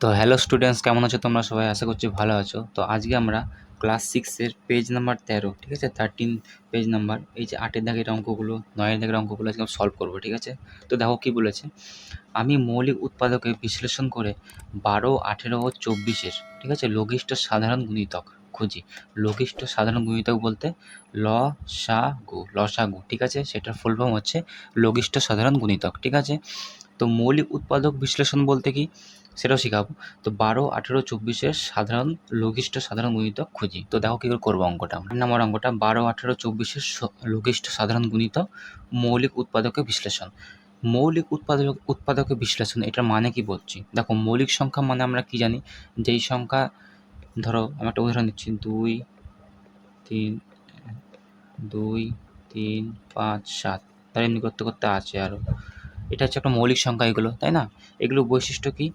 তো hello students কেমন আছো তোমরা সবাই? আশা করছি ভালো আছো। তো আজকে আমরা ক্লাস সিক্সের পেজ নাম্বার তেরো, ঠিক আছে? থার্টিন পেজ নাম্বার এই যে আটের দাগের অঙ্কগুলো, নয়ের দাগের অঙ্কগুলো আজকে সলভ করব, ঠিক আছে? তো দেখো কী বলেছে? আমি মৌলিক উৎপাদকে বিশ্লেষণ করে বারো, আঠেরো ও চব্বিশের, ঠিক আছে? লঘিষ্ঠ সাধারণ গুণিতক খুঁজি। লঘিষ্ঠ সাধারণ গুণিতক বলতে ল, সা, গু লসাগু ঠিক আছে? সেটার ফুল ফর্ম হচ্ছে লঘিষ্ঠ সাধারণ গুণিতক, ঠিক আছে? তো মৌলিক উৎপাদক বিশ্লেষণ বলতে কি? সেটাও শেখাবো। তো বারো, আঠেরো, চব্বিশের সাধারণ লঘিষ্ঠ সাধারণ গুণিতক খুঁজি। তো দেখো কী করে করব অঙ্কটা নাম্বার অঙ্কটা, বারো, আঠেরো, চব্বিশের লঘিষ্ঠ সাধারণ গুণিতক মৌলিক উৎপাদকের বিশ্লেষণ। মৌলিক উৎপাদক, উৎপাদকের বিশ্লেষণ, এটার মানে কি বলছি? দেখো, মৌলিক সংখ্যা মানে আমরা কি জানি? যেই সংখ্যা, ধরো, আমি একটা উদাহরণ দিচ্ছি। দুই, তিন দুই, তিন, পাঁচ, সাত। তার এমনি করতে করতে আছে আরও এটা হচ্ছে একটা মৌলিক সংখ্যা এগুলো, তাই না? এগুলো বৈশিষ্ট্য কি?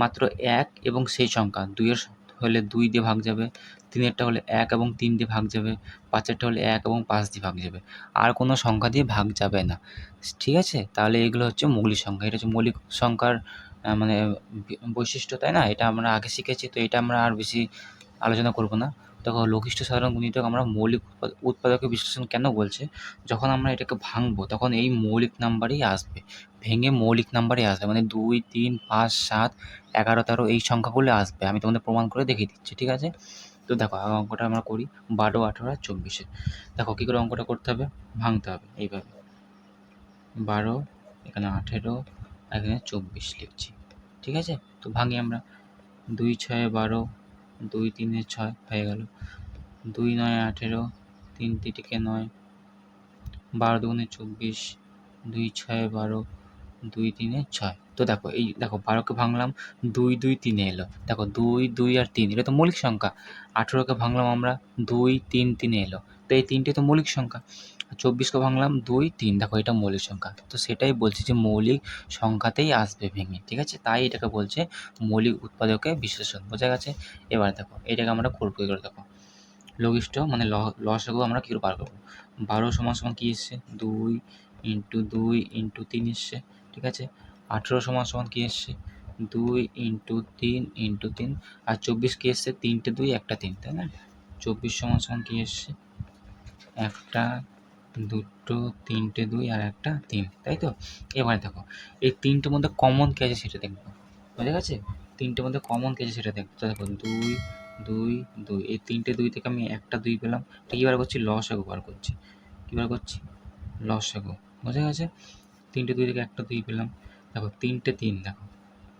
মাত্র এক এবং সেই সংখ্যা। দুইয়ের হলে দুই দিয়ে ভাগ যাবে, তিনেরটা হলে এক এবং তিন দিয়ে ভাগ যাবে, পাঁচেরটা হলে এক এবং পাঁচ দিয়ে ভাগ যাবে। আর কোনো সংখ্যা দিয়ে ভাগ যাবে না। ঠিক আছে? তাহলে এগুলো হচ্ছে মৌলিক সংখ্যা। এটা হচ্ছে মৌলিক সংখ্যার মানে বৈশিষ্ট্য, তাই না? এটা আমরা আগে শিখেছি, তো এটা আমরা আর বেশি আলোচনা করব না। দেখো লঘিষ্ঠ সাধারণ গুণিতক আমরা মৌলিক উৎপাদ- উৎপাদকের বিশ্লেষণ কেন বলছে? যখন আমরা এটাকে ভাঙবো, তখন এই মৌলিক নাম্বারই আসবে। ভেঙে মৌলিক নাম্বারই আসবে। মানে দুই, তিন, পাঁচ, সাত, এগারো, তেরো এই সংখ্যাগুলো আসবে। আমি তোমাদের প্রমাণ করে দেখিয়ে দিচ্ছি, ঠিক আছে? তো দেখো, আগে অঙ্কটা আমরা করি। বারো, আঠেরো আর চব্বিশে। দেখো, কী করে অঙ্কটা করতে হবে? ভাঙতে হবে, এইভাবে। বারো, এখানে আঠেরো, এখানে চব্বিশ লিখছি, ঠিক আছে? তো ভাঙি আমরা। দুই, ছয়, বারো দুই তিনে ছয় হয়ে গেল। দুই নয় আঠেরো, তিন তিটিকে নয়, বারো দুগুণে চব্বিশ, দুই ছয় বারো, দুই তিনে ছয়। তো দেখো, এই দেখো, বারোকে ভাঙলাম, দুই দুই তিনে এলো। দেখো, দুই দুই আর তিন, এটা তো মৌলিক সংখ্যা। আঠেরোকে ভাঙলাম আমরা, দুই তিন তিনে এলো। তো এই তিনটে তো মৌলিক সংখ্যা। চব্বিশকে ভাঙলাম, দুই, তিন। দেখো, এটা মৌলিক সংখ্যা। তো সেটাই বলছি যে মৌলিক সংখ্যাতেই আসবে ভেঙে, ঠিক আছে? তাই এটাকে বলছে মৌলিক উৎপাদকে বিশ্লেষণ। বোঝা গেছে? এবার দেখো, এটাকে আমরা করব করে? দেখো, লঘিষ্ঠ মানে লসাগু আমরা কী বার করব? বারো সমান সমান কী এসছে? দুই ইন্টু দুই ইন্টু তিন এসছে, ঠিক আছে? আঠেরো সমান সমান কী এসছে? দুই ইন্টু তিন ইন্টু তিন। আর চব্বিশ কী এসছে? তিনটে দুই, একটা তিন, তাই না? চব্বিশ সমান সমান কী এসছে? একটা দুটো, তিনটে দুই আর একটা তিন, তাই তো? এবারে দেখো, এই তিনটের মধ্যে কমন কী আছে সেটা দেখব, বুঝে গেছে? তিনটের মধ্যে কমন কী আছে সেটা দেখব, তো দেখো দুই দুই দুই, এই তিনটে দুই থেকে আমি একটা দুই পেলাম তো কী বার করছি? লসাগু বার করছি, কী বার করছি? লসাগু বুঝে গেছে? তিনটে দুই থেকে একটা দুই পেলাম, দেখো তিনটে তিন, দেখো,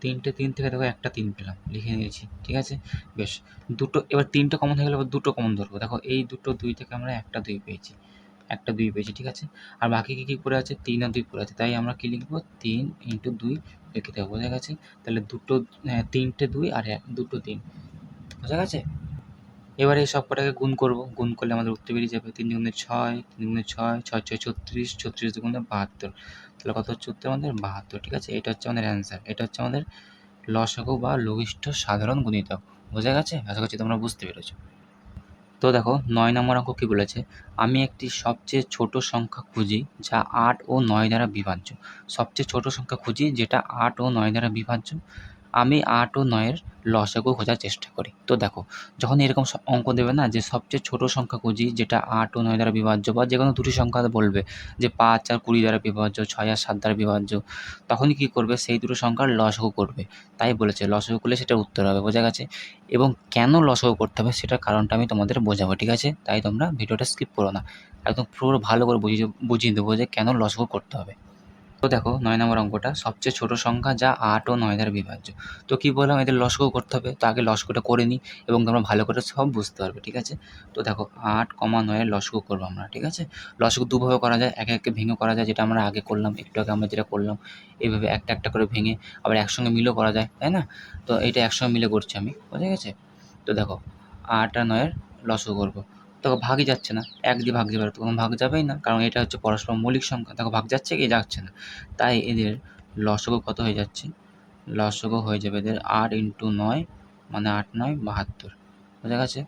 তিনটে তিন থেকে দেখো একটা তিন পেলাম, লিখে নিয়েছি, ঠিক আছে? বেশ, দুটো, এবার তিনটে কমন হয়ে গেলে এবার দুটো কমন ধরবো, দেখো এই দুটো দুই থেকে আমরা একটা দুই পেয়েছি একটা দুই পেয়েছি ঠিক আছে? আর বাকি কী কী পড়ে আছে? তিন আর দুই পড়ে আছে। তাই আমরা কী লিখব? তিন ইন্টু দুই লিখে দেবো বোঝা গেছে? তাহলে দুটো হ্যাঁ, তিনটে দুই আর এক দুটো তিন বোঝা গেছে? এবারে এই সব কটাকে গুণ করব। গুণ করলে আমাদের উত্তর বেরিয়ে যাবে তিন দুগুণে ছয় তিন দুগুণে ছয় ছয় ছয় ছত্রিশ ছত্রিশ দুগুণে বাহাত্তর। তাহলে কত হচ্ছে উত্তর? আমাদের বাহাত্তর ঠিক আছে? এটা হচ্ছে আমাদের অ্যান্সার এটা হচ্ছে আমাদের লসাগু বা লঘিষ্ঠ সাধারণ গুণিতক বোঝা গেছে? আশা করছি তোমরা বুঝতে পেরেছ। তো দেখো, নয় নম্বর অঙ্ক কী বলেছে? আমি একটি সবচেয়ে ছোট সংখ্যা খুঁজি যা আট ও নয় দ্বারা বিভাজ্য। সবচেয়ে ছোট সংখ্যা খুঁজি যেটা আট ও নয় দ্বারা বিভাজ্য। আমি আট ও নয়ের লসাগু খোঁজার চেষ্টা করি। তো দেখো, যখন এরকম অঙ্ক দেবে না, যে সবচেয়ে ছোট সংখ্যা খুঁজি, যেটা আট ও নয় দ্বারা বিভাজ্য বা যে কোনো দুটি সংখ্যা বলবে, যে পাঁচ আর কুড়ি দ্বারা বিভাজ্য, ছয় আর সাত দ্বারা বিভাজ্য, তখনই কী করবে? সেই দুটো সংখ্যার লসাগু করবে। তাই বলেছে লসাগু করলে সেটা উত্তর হবে, বোঝা গেছে? এবং কেন লসাগু করতে হবে সেটার কারণটা আমি তোমাদের বোঝাবো, ঠিক আছে? তাই তোমরা ভিডিওটা স্কিপ করো না। একদম পুরো ভালো করে বুঝিয়ে বুঝিয়ে দেবো যে কেন লসাগু করতে হবে। তো দেখো নয় নম্বর অঙ্কটা, সবচেয়ে ছোট সংখ্যা যা আট ও নয় দ্বারা বিভাজ্য। তো কী বললাম? এদের লসকও করতে হবে, তো আগে লসকটা করে নিই এবং তোমরা ভালো করে সব বুঝতে পারবে, ঠিক আছে? তো দেখো আট কমা নয়ের লসকু করব আমরা, ঠিক আছে? লসকু দুভাবে করা যায়, একে একে ভেঙে করা যায়, যেটা আমরা আগে করলাম, একটু আগে আমরা যেটা করলাম, এইভাবে একটা একটা করে ভেঙে আবার একসঙ্গে মিলও করা যায়, তাই না? তো এটা একসঙ্গে মিলে করছি আমি, বোঝা গেছে? তো দেখো আট আর নয়ের লসকু করব। দেখো ভাগই যাচ্ছে না। এক দিয়ে ভাগ যাবে, তখন ভাগ যাবেই না, কারণ এটা হচ্ছে পরস্পর মৌলিক সংখ্যা তখন ভাগ যাচ্ছে কি যাচ্ছে না। তাই এদের লসগো কত হয়ে যাচ্ছে? লসগো হয়ে যাবে এদের আট ইন্টু নয় মানে আট নয়, বাহাত্তর। বোঝা গেছে?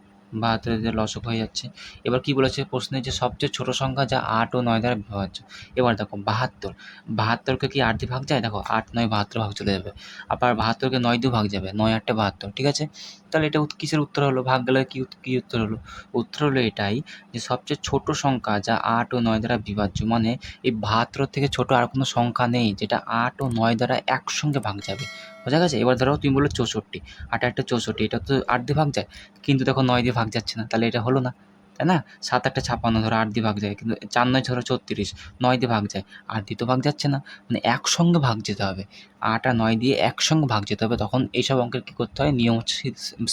বাহাত্তর দিয়ে লসক হয়ে যাচ্ছে। এবার কি বলেছে প্রশ্নে যে সবচেয়ে ছোট সংখ্যা যা আট ও নয় দ্বারা বিভাজ্য এবার দেখো, বাহাত্তর। বাহাত্তরকে কি আট দিয়ে ভাগ যায়? দেখো, আট, নয়, বাহাত্তর ভাগ চলে যাবে। আবার বাহাত্তরকে নয় দিয়ে ভাগ যাবে। নয়, আটটা বাহাত্তর, ঠিক আছে? তাহলে এটা কিসের উত্তর হলো? ভাগ গেলে কি কী উত্তর হলো? উত্তর হলো এটাই যে সবচেয়ে ছোট সংখ্যা যা আট ও নয় দ্বারা বিভাজ্য মানে এই বাহাত্তর থেকে ছোট আর কোনো সংখ্যা নেই, যেটা আট ও নয় দ্বারা একসঙ্গে ভাগ যাবে। বোঝা গেছে? এবার ধরো তুমি বলল চৌষট্টি, আট আটটা চৌষট্টি, এটা তো আট দিয়ে ভাগ যায়। কিন্তু দেখো নয় দিয়ে ভাগ যাচ্ছে না, তাহলে এটা হলো না। তাই না? সাত একটা ছাপান্ন ধরো আট দিয়ে ভাগ যায়, কিন্তু চার নয় ধরো ছত্রিশ নয় দিয়ে ভাগ যায়, আট দিয়ে তো ভাগ যাচ্ছে না। মানে একসঙ্গে ভাগ যেতে হবে। আট আর নয় দিয়ে একসঙ্গে ভাগ যেতে হবে, তখন এইসব অঙ্কের কী করতে হয়? নিয়ম হচ্ছে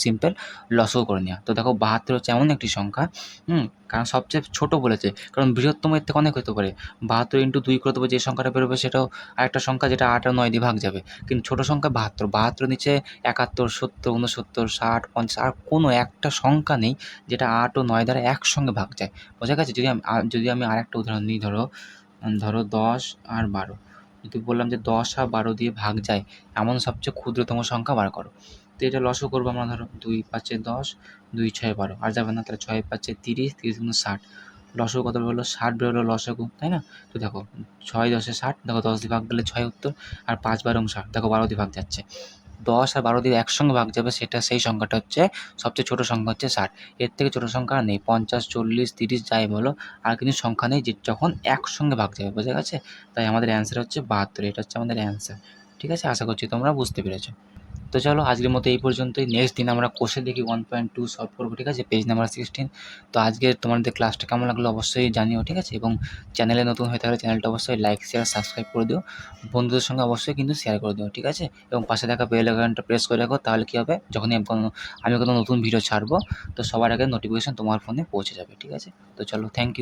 সিম্পল লসও করে নেওয়া। তো দেখো, বাহাত্তর হচ্ছে এমন একটি সংখ্যা, হুম? কারণ সবচেয়ে ছোট বলেছে, কারণ বৃহত্তম এর থেকে অনেক হতে পারে। বাহাত্তর ইন্টু দুই করে দেবো যে সংখ্যাটা বেরোবে, সেটাও আরেকটা সংখ্যা যেটা আট আর নয় দিয়ে ভাগ যাবে। কিন্তু ছোটো সংখ্যা বাহাত্তর বাহাত্তর নিচে একাত্তর, সত্তর, উনসত্তর, ষাট, পঞ্চাশ, আর কোনো একটা সংখ্যা নেই যেটা আট ও নয় দ্বারা একসঙ্গে ভাগ যায়। বোঝা গেছে যদি আমি যদি আমি আরেকটা উদাহরণ নিই ধরো ধরো দশ আর বারো। যদি বললাম যে দশ আর বারো দিয়ে ভাগ যায়, এমন সবচেয়ে ক্ষুদ্রতম সংখ্যা বার করো। তো এটা লসও করব আমরা, ধরো, দুই পাঁচে দশ, দুই ছয় বারো। আর যাবে না, তাহলে ছয় পাঁচে তিরিশ তিরিশ গুণ ষাট। লসও কত বেরোলো? ষাট বেরোলো লসগু তাই না? তো দেখো, ছয় দশে ষাট, দেখো দশ দিয়ে ভাগ গেলে ছয় উত্তর, আর পাঁচ বারো ষাট। দেখো বারো দিয়ে ভাগ যাচ্ছে। দশ আর বারো দিয়ে একসঙ্গে ভাগ যাবে, সেটা সেই সংখ্যাটা হচ্ছে, সবচেয়ে ছোটো সংখ্যা হচ্ছে ষাট। এর থেকে ছোটো সংখ্যা নেই, পঞ্চাশ, চল্লিশ, তিরিশ, যাই বলো, আর কিন্তু সংখ্যা নেই যে যখন একসঙ্গে ভাগ যাবে, বোঝা গেছে? তাই আমাদের অ্যান্সার হচ্ছে বাহাত্তর, এটা হচ্ছে আমাদের অ্যান্সার ঠিক আছে? আশা করছি তোমরা বুঝতে পেরেছ। তো চলো, আজকের মতো এই পর্যন্তই। নেক্সট দিন আমরা কোষে দেখি ওয়ান পয়েন্ট টু সলভ করব, ঠিক আছে? পেজ নাম্বার সিক্সটিন তো আজকে তোমাদের ক্লাসটা কেমন লাগল অবশ্যই জানিও, ঠিক আছে? এবং চ্যানেলে নতুন হয়ে থাকলে চ্যানেলটা অবশ্যই লাইক শেয়ার সাবস্ক্রাইব করে দিও। বন্ধুদের সঙ্গে অবশ্যই কিন্তু শেয়ার করে দিও, ঠিক আছে? এবং পাশে থাকা বেল আইকনটা প্রেস করে রাখো, তাহলে কী হবে? যখনই আমি কোনো আমি কোনো নতুন ভিডিও ছাড়বো, তো সবার আগে নোটিফিকেশন তোমার ফোনে পৌঁছে যাবে, ঠিক আছে? তো চলো থ্যাংক ইউ